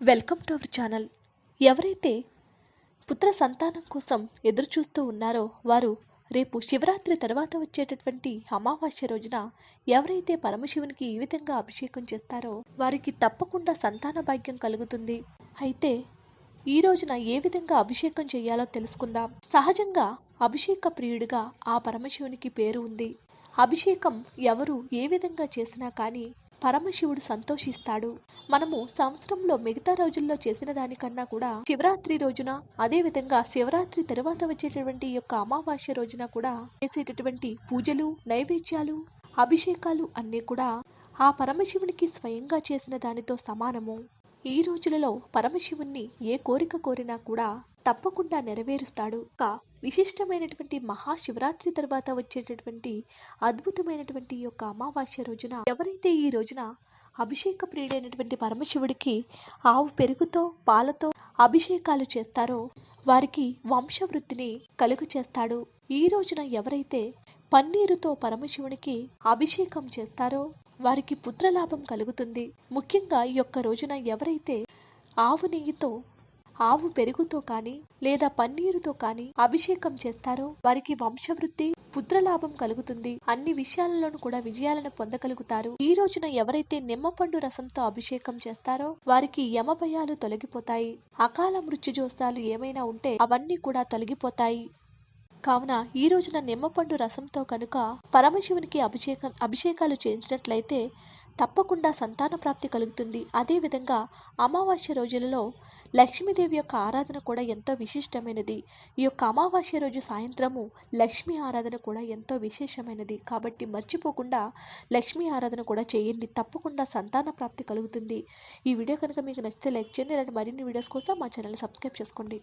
Welcome to our channel. ఎవరైతే పుత్ర సంతానం కోసం ఎదురు చూస్తూ ఉన్నారో వారు రేపు శివరాత్రి తర్వాత వచ్చేటటువంటి అమావాస్య రోజున ఎవరైతే పరమశివునికి ఈ విధంగా అభిషేకం చేస్తారో వారికి తప్పకుండా సంతాన భాగ్యం కలుగుతుంది. అయితే ఈ రోజున ఏ విధంగా అభిషేకం చేయాలో తెలుసుకుందాం. సహజంగా అభిషేక ప్రియుడిగా ఆ పరమశివునికి పేరు ఉంది. అభిషేకం ఎవరు ఏ విధంగా చేసినా కానీ పరమశివుడు సంతోషిస్తాడు. మనము సంవత్సరంలో మిగతా రోజుల్లో చేసిన దానికన్నా కూడా శివరాత్రి రోజున అదేవిధంగా శివరాత్రి తర్వాత వచ్చేటటువంటి యొక్క అమావాస్య రోజున కూడా చేసేటటువంటి పూజలు నైవేద్యాలు అభిషేకాలు అన్నీ కూడా ఆ పరమశివునికి స్వయంగా చేసిన దానితో సమానము. ఈ రోజులలో పరమశివుణ్ణి ఏ కోరిక కోరినా కూడా తప్పకుండా నెరవేరుస్తాడు. విశిష్టమైనటువంటి మహాశివరాత్రి తర్వాత వచ్చేటటువంటి అద్భుతమైనటువంటి ఈ యొక్క అమావాస్య రోజున ఎవరైతే ఈ రోజున అభిషేక ప్రియుడైనటువంటి పరమశివుడికి ఆవు పెరుగుతో పాలతో అభిషేకాలు చేస్తారో వారికి వంశవృద్ధిని కలుగు చేస్తాడు. ఈ రోజున ఎవరైతే పన్నీరుతో పరమశివునికి అభిషేకం చేస్తారో వారికి పుత్రలాభం కలుగుతుంది. ముఖ్యంగా ఈ యొక్క రోజున ఎవరైతే ఆవు నెయ్యితో ఆవు పెరుగుతో కానీ లేదా పన్నీరుతో కానీ అభిషేకం చేస్తారో వారికి వంశవృద్ధి పుత్రలాభం కలుగుతుంది. అన్ని విషయాలలోనూ కూడా విజయాలను పొందగలుగుతారు. ఈ రోజున ఎవరైతే నిమ్మపండు రసంతో అభిషేకం చేస్తారో వారికి యమభయాలు తొలగిపోతాయి. అకాల మృత్యుజోస్తాలు ఏమైనా ఉంటే అవన్నీ కూడా తొలగిపోతాయి. కావున ఈ రోజున నిమ్మపండు రసంతో కనుక పరమశివునికి అభిషేకం అభిషేకాలు చేయించినట్లయితే తప్పకుండా సంతాన ప్రాప్తి కలుగుతుంది. అదేవిధంగా అమావాస్య రోజులలో లక్ష్మీదేవి యొక్క ఆరాధన కూడా ఎంతో విశిష్టమైనది. ఈ యొక్క అమావాస్య రోజు సాయంత్రము లక్ష్మీ ఆరాధన కూడా ఎంతో విశేషమైనది. కాబట్టి మర్చిపోకుండా లక్ష్మీ ఆరాధన కూడా చేయండి. తప్పకుండా సంతాన ప్రాప్తి కలుగుతుంది. ఈ వీడియో కనుక మీకు నచ్చితే లైక్ చేయండి. ఇలాంటి మరిన్ని వీడియోస్ కోసం మా ఛానల్ సబ్స్క్రైబ్ చేసుకోండి.